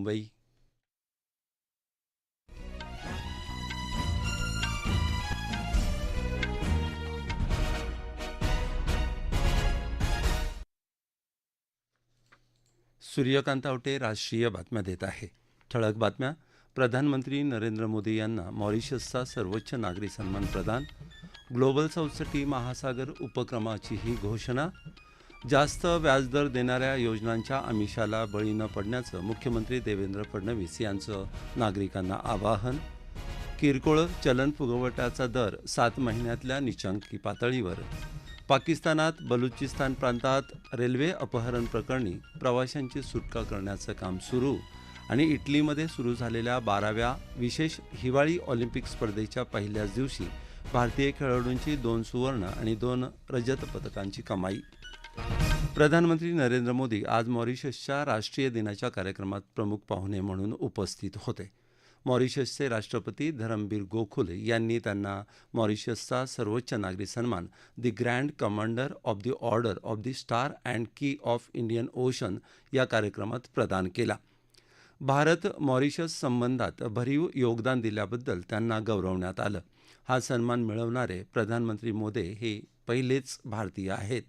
मुंबई. सूर्यकांत आवटे राष्ट्रीय बातम्या देत आहे. ठळक बातम्या. प्रधानमंत्री नरेंद्र मोदी यांना मॉरिशसचा सर्वोच्च नागरी सन्मान प्रदान. ग्लोबल साऊथसाठी महासागर उपक्रमाची ही घोषणा. जास्त व्याजदर देणाऱ्या योजनांच्या आमिषाला बळी न पडण्याचं मुख्यमंत्री देवेंद्र फडणवीस यांचं नागरिकांना आवाहन. किरकोळ चलन फुगवट्याचा दर सात महिन्यातल्या निचांकी पातळीवर. पाकिस्तानात बलुचिस्तान प्रांतात रेल्वे अपहरण प्रकरणी प्रवाशांची सुटका करण्याचं काम सुरू आणि इटलीमध्ये सुरू झालेल्या बाराव्या विशेष हिवाळी ऑलिम्पिक स्पर्धेच्या पहिल्याच दिवशी भारतीय खेळाडूंची दोन सुवर्ण आणि दोन रजत पदकांची कमाई प्रधानमंत्री नरेंद्र मोदी आज मॉरिशसच्या राष्ट्रीय दिनाच्या कार्यक्रमात प्रमुख पाहुणे म्हणून उपस्थित होते. मॉरिशसचे राष्ट्रपती धरमबीर गोखुल यांनी त्यांना मॉरिशसचा सर्वोच्च नागरी सन्मान the grand commander of the order of the star and key of Indian Ocean या कार्यक्रमात प्रदान केला. भारत मॉरिशस संबंधात भरीव योगदान दिल्याबद्दल त्यांना गौरवण्यात आलं. हा सन्मान मिळवणारे प्रधानमंत्री मोदी हे पहिलेच भारतीय आहेत.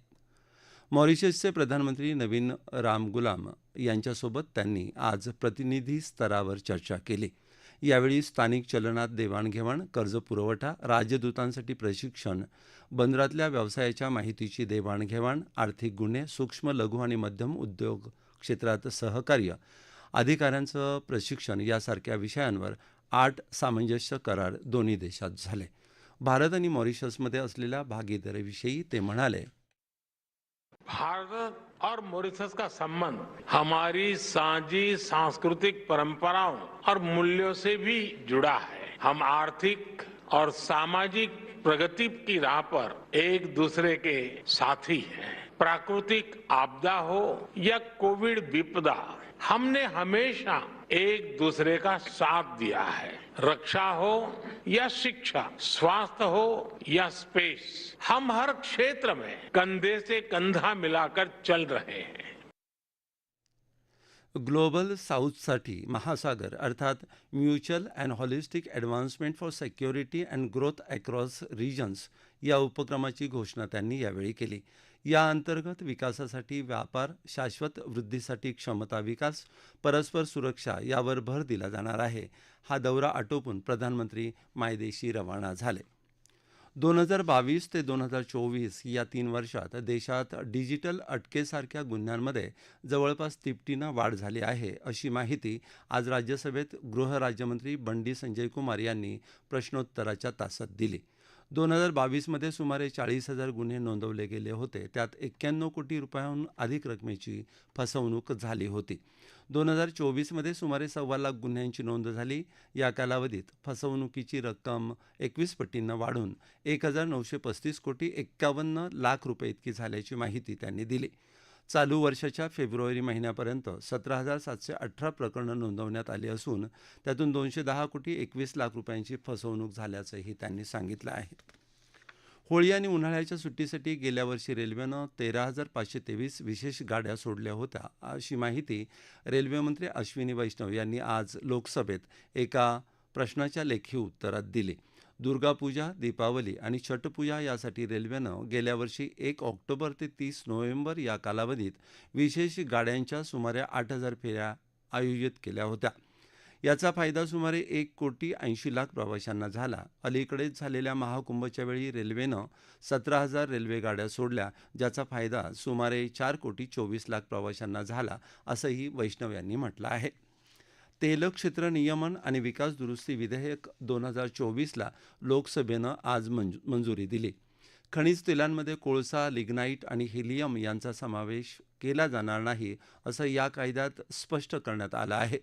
मॉरिशसचे प्रधानमंत्री नवीन रामगुलाम यांच्यासोबत त्यांनी आज प्रतिनिधी स्तरावर चर्चा केली. यावेळी स्थानिक चलनात देवाणघेवाण कर्ज पुरवठा राजदूतांसाठी प्रशिक्षण बंदरातल्या व्यवसायाच्या माहितीची देवाणघेवाण आर्थिक गुन्हे सूक्ष्म लघु आणि मध्यम उद्योग क्षेत्रात सहकार्य अधिकाऱ्यांचं प्रशिक्षण यासारख्या विषयांवर आठ सामंजस्य करार दोन्ही देशात झाले. भारत आणि मॉरिशसमध्ये असलेल्या भागीदारीविषयी ते म्हणाले भारत और मॉरिशस का संबंध। हमारी साझी सांस्कृतिक परंपराओं और मूल्यों से भी जुड़ा है। हम आर्थिक और सामाजिक प्रगति की राह पर एक दूसरे के साथी हैं। प्राकृतिक आपदा हो या कोविड विपदा, हमने हमेशा एक दूसरे का साथ दिया है। रक्षा हो या शिक्षा, स्वास्थ्य हो या स्पेस हम हर क्षेत्र में कंधे से कंधा मिलाकर चल रहे हैं। ग्लोबल साऊथसाठी महासागर अर्थात mutual and holistic advancement for security and growth across regions या उपक्रमाची घोषणा त्यांनी यावेळी केली. या अंतर्गत विकासासाठी व्यापार शाश्वत वृद्धीसाठी क्षमता विकास परस्पर सुरक्षा यावर भर दिला जाणार आहे. हा दौरा आटोपून प्रधानमंत्री मायदेशी रवाना झाले. दोन हजार बावीस ते दोन हजार चोवीस या तीन वर्षात देशात डिजिटल अटकेसारख्या गुन्ह्यांमध्ये जवळपास तिपटीनं वाढ झाली आहे अशी माहिती आज राज्यसभेत गृहराज्यमंत्री बंडी संजय कुमार यांनी प्रश्नोत्तराच्या तासात दिली. दोन हजार बावीसमध्ये सुमारे चाळीस हजार गुन्हे नोंदवले गेले होते. त्यात एक्क्याण्णव कोटी रुपयांहून अधिक रकमेची फसवणूक झाली होती. दोन हजार चोवीसमध्ये सुमारे सव्वा लाख गुन्ह्यांची नोंद झाली. या कालावधीत फसवणुकीची रक्कम एकवीस पटींनं वाढून एक हजार नऊशे पस्तीस कोटी एक्कावन्न लाख रुपये इतकी झाल्याची माहिती त्यांनी दिली. चालू वर्षाच्या फेब्रुवारी महिन्यापर्यंत सतरा हजार सातशे अठरा प्रकरणं नोंदवण्यात आली असून त्यातून दोनशे दहा कोटी एकवीस लाख रुपयांची फसवणूक झाल्याचंही त्यांनी सांगितलं आहे. होळी आणि उन्हाळ्याच्या सुट्टीसाठी गेल्या वर्षी रेल्वेनं तेरा हजार पाचशे तेवीस विशेष गाड्या सोडल्या होत्या अशी माहिती रेल्वेमंत्री अश्विनी वैष्णव यांनी आज लोकसभेत एका प्रश्नाच्या लेखी उत्तरात दिली. दुर्गापूजा दीपावली आणि छटपूजा यासाठी रेल्वेनं गेल्या वर्षी एक ऑक्टोबर ते तीस नोव्हेंबर या कालावधीत विशेष गाड्यांच्या सुमारे आठ हजार फेऱ्या आयोजित केल्या होत्या. याचा फायदा सुमारे एक कोटी ऐंशी लाख प्रवाशांना झाला. अलीकडेच झालेल्या महाकुंभच्या वेळी रेल्वेनं सतरा हजार रेल्वे गाड्या सोडल्या ज्याचा फायदा सुमारे चार कोटी चोवीस लाख प्रवाशांना झाला असंही वैष्णव यांनी म्हटलं आहे. तेल क्षेत्र नियमन आणि विकास दुरुस्ती विधेयक दोन हजार चोवीसला लोकसभेनं आज मंजु मंजुरी दिली. खनिज तेलांमध्ये कोळसा लिग्नाईट आणि हिलियम यांचा समावेश केला जाणार नाही असं या कायद्यात स्पष्ट करण्यात आलं आहे.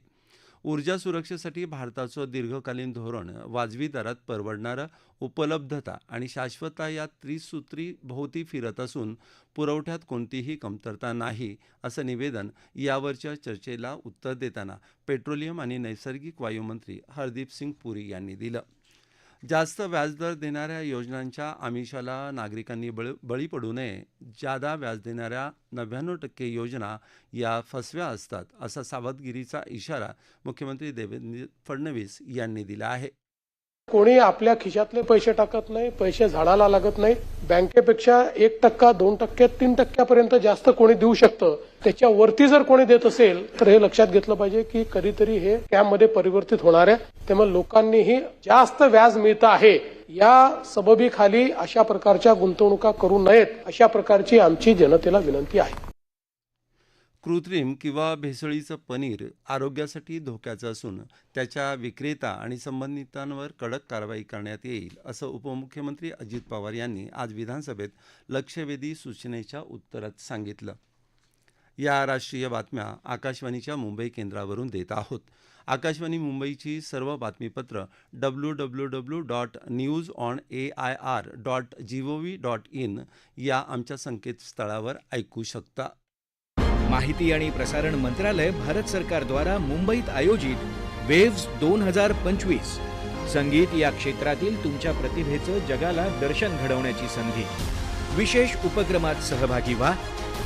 ऊर्जा सुरक्षेसाठी भारताचं दीर्घकालीन धोरण वाजवी दरात परवडणारं उपलब्धता आणि शाश्वतता या त्रिसूत्री भोवती फिरत असून पुरवठ्यात कोणतीही कमतरता नाही असं निवेदन यावरच्या चर्चेला उत्तर देताना पेट्रोलियम आणि नैसर्गिक वायूमंत्री हरदीप सिंग पुरी यांनी दिलं. जास्त व्याजदर देणाऱ्या योजनांच्या आमिषाला नागरिकांनी बळ बळी पडू नये. जादा व्याज देणाऱ्या नव्याण्णव टक्के योजना या फसव्या असतात असा सावधगिरीचा इशारा मुख्यमंत्री देवेंद्र फडणवीस यांनी दिला आहे. कोणी आपल्या खिशातले पैसे टाकत नाही पैसे झाडाला लागत नाही. बँकेपेक्षा एक टक्का दोन टक्के तीन टक्क्यापर्यंत जास्त कोणी देऊ शकतं. त्याच्यावरती जर कोणी देत असेल तर हे लक्षात घेतलं पाहिजे की कधीतरी हे कॅम्पमध्ये परिवर्तित होणार आहे. त्यामुळे लोकांनीही जास्त व्याज मिळतं आहे. या सबबीखाली अशा प्रकारच्या गुंतवणुका करू नयेत अशा प्रकारची आमची जनतेला विनंती आहे. कृत्रिम किंवा भेसळीचं पनीर आरोग्यासाठी धोक्याचं असून त्याच्या विक्रेता आणि संबंधितांवर कडक कारवाई करण्यात येईल असं उपमुख्यमंत्री अजित पवार यांनी आज विधानसभेत लक्षवेधी सूचनेच्या उत्तरात सांगितलं. या राष्ट्रीय बातम्या आकाशवाणीच्या मुंबई केंद्रावरून देत आहोत. आकाशवाणी मुंबईची सर्व बातमीपत्र W W W dot news on A I R dot G O V dot in या आमच्या संकेतस्थळावर ऐकू शकता. माहिती आणि प्रसारण मंत्रालय भारत सरकारद्वारा मुंबईत आयोजित वेव्स दोन हजार पंचवीस. संगीत या क्षेत्रातील तुमच्या प्रतिभेचं जगाला दर्शन घडवण्याची संधी. विशेष उपक्रमात सहभागी व्हा.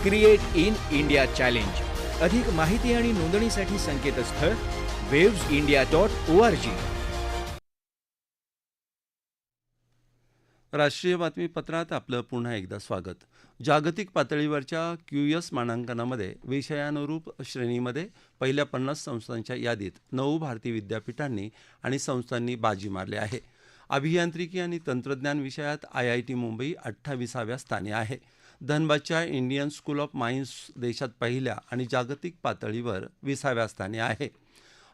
क्रिएट इन इंडिया चॅलेंज अधिक माहिती आणि नोंदणीसाठी संकेतस्थळ waves India dot O R G. राष्ट्रीय बातमीपत्रात आपलं पुन्हा एकदा स्वागत. जागतिक पातळीवरच्या क्यूएस मानांकनामध्ये विषयानुरूप श्रेणीमध्ये पहिल्या पन्नास संस्थांच्या यादीत नऊ भारतीय विद्यापीठांनी आणि संस्थांनी बाजी मारली आहे. अभियांत्रिकी आणि तंत्रज्ञान विषयात आय आय टी मुंबई अठ्ठावीसाव्या स्थानी आहे. धनबादच्या इंडियन स्कूल ऑफ माइन्स देशात पहिल्या आणि जागतिक पातळीवर विसाव्या स्थानी आहे.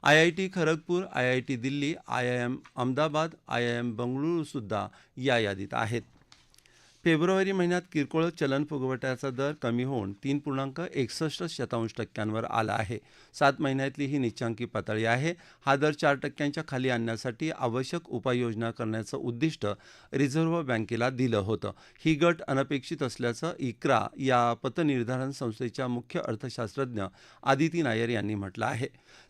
I I T Kharagpur I I T Delhi I I M Ahmedabad I I M बंगळुरूसुद्धा या यादीत आहेत. फेब्रुवारी महिन्यात किरकोळ चलन फुगवट्याचा दर कमी होऊन तीन पूर्णांक एकसष्ट शतांश टक्क्यांवर आला आहे. सात महिन्यातली ही निच्चांकी पातळी आहे. हा दर चार टक्क्यांच्या खाली आणण्यासाठी आवश्यक उपाययोजना करण्याचं उद्दिष्ट रिझर्व्ह बँकेला दिलं होतं. ही गट अनपेक्षित असल्याचं इक्रा या पतनिर्धारण संस्थेच्या मुख्य अर्थशास्त्रज्ञ आदिती नायर यांनी म्हटलं आहे.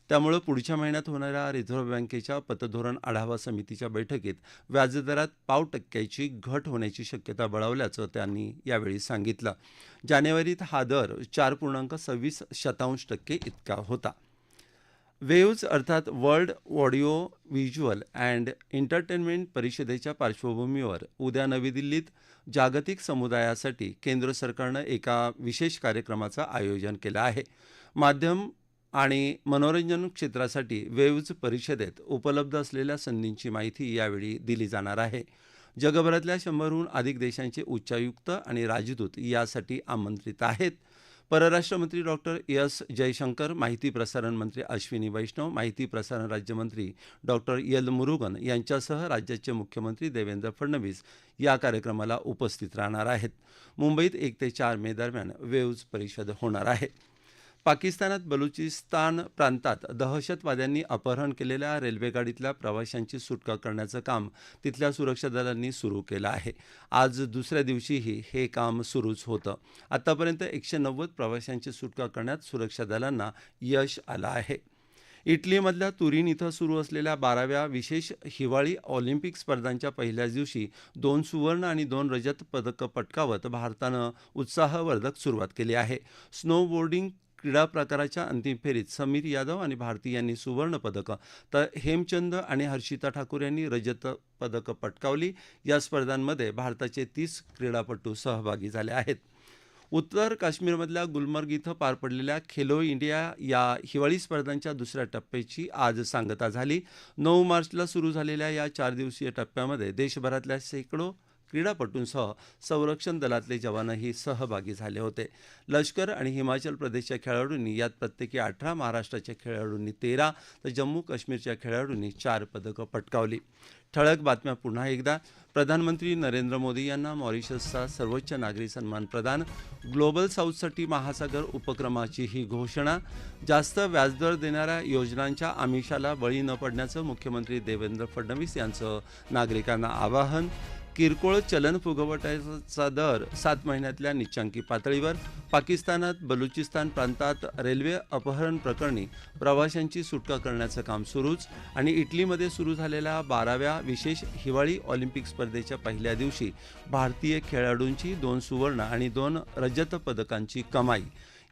त्यामुळं पुढच्या महिन्यात होणाऱ्या रिझर्व्ह बँकेच्या पतधोरण आढावा समितीच्या बैठकीत व्याजदरात पाव टक्क्याची घट होण्याची शक्यता बळावल्याचं त्यांनी यावेळी सांगितलं. जानेवारीत हा दर चार पूर्णांक सव्वीस शतांश टक्के इतका होता. वेव्ज अर्थात world audio visual and entertainment परिषदेच्या पार्श्वभूमीवर उद्या नवी दिल्लीत जागतिक समुदायासाठी केंद्र सरकारनं एका विशेष कार्यक्रमाचं आयोजन केलं आहे. माध्यम आणि मनोरंजन क्षेत्रासाठी वेव्ज परिषदेत उपलब्ध असलेल्या संधींची माहिती यावेळी दिली जाणार आहे. जगभरातल्या शंभरहून अधिक देशांचे उच्चायुक्त आणि राजदूत यासाठी आमंत्रित आहेत. परराष्ट्रमंत्री डॉक्टर एस जयशंकर माहिती प्रसारण मंत्री अश्विनी वैष्णव माहिती प्रसारण राज्यमंत्री डॉक्टर एल. मुरुगन यांच्यासह राज्याचे मुख्यमंत्री देवेंद्र फडणवीस या कार्यक्रमाला उपस्थित राहणार आहेत. मुंबईत एक ते चार मे दरम्यान वेव्ज परिषद होणार आहे. पाकिस्तानात बलुचिस्तान प्रांतात दहशतवाद्यांनी अपहरण केलेल्या रेल्वेगाडीतल्या प्रवाशांची सुटका करण्याचं काम तिथल्या सुरक्षा दलांनी सुरू केलं आहे. आज दुसऱ्या दिवशीही हे काम सुरूच होतं. आतापर्यंत एकशे नव्वद प्रवाशांची सुटका करण्यात सुरक्षा दलांना यश आलं आहे. इटलीमधल्या तुरीन इथं सुरू असलेल्या बाराव्या विशेष हिवाळी ऑलिम्पिक स्पर्धांच्या पहिल्याच दिवशी दोन सुवर्ण आणि दोन रजत पदकं पटकावत भारतानं उत्साहवर्धक सुरुवात केली आहे. स्नोबोर्डिंग क्रीडा प्रकाराच्या अंतिम फेरीत समीर यादव आणि भारती यांनी सुवर्ण पदकं. तर हेमचंद आणि हर्षिता ठाकूर यांनी रजत पदकं पटकावली. या स्पर्धांमध्ये भारताचे तीस क्रीडापटू सहभागी झाले आहेत. उत्तर काश्मीरमधल्या गुलमर्ग इथं पार पडलेल्या खेलो इंडिया या हिवाळी स्पर्धांच्या दुसऱ्या टप्प्याची आज सांगता झाली. नऊ मार्चला सुरू झालेल्या या चार दिवसीय टप्प्यामध्ये देशभरातल्या शेकडो क्रीडापटूंसह संरक्षण दलातले जवानही सहभागी झाले होते. लष्कर आणि हिमाचल प्रदेशच्या खेळाडूंनी यात प्रत्येकी अठरा महाराष्ट्राच्या खेळाडूंनी तेरा तर जम्मू काश्मीरच्या खेळाडूंनी चार पदकं पटकावली. ठळक बातम्या पुन्हा एकदा. प्रधानमंत्री नरेंद्र मोदी यांना मॉरिशसचा सर्वोच्च नागरी सन्मान प्रदान. ग्लोबल साऊथसाठी महासागर उपक्रमाची ही घोषणा. जास्त व्याजदर देणाऱ्या योजनांच्या आमिषाला बळी न पडण्याचं मुख्यमंत्री देवेंद्र फडणवीस यांचं नागरिकांना आवाहन. किरकोळ चलन फुगवट्याचा दर सात महिन्यातल्या निच्चांकी पातळीवर. पाकिस्तानात बलुचिस्तान प्रांतात रेल्वे अपहरण प्रकरणी प्रवाशांची सुटका करण्याचं काम सुरूच आणि इटलीमध्ये सुरू झालेल्या बाराव्या विशेष हिवाळी ऑलिम्पिक स्पर्धेच्या पहिल्या दिवशी भारतीय खेळाडूंची दोन सुवर्ण आणि दोन रजत पदकांची कमाई.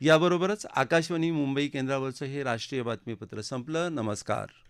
याबरोबरच आकाशवाणी मुंबई केंद्रावरचं हे राष्ट्रीय बातमीपत्र संपलं. नमस्कार.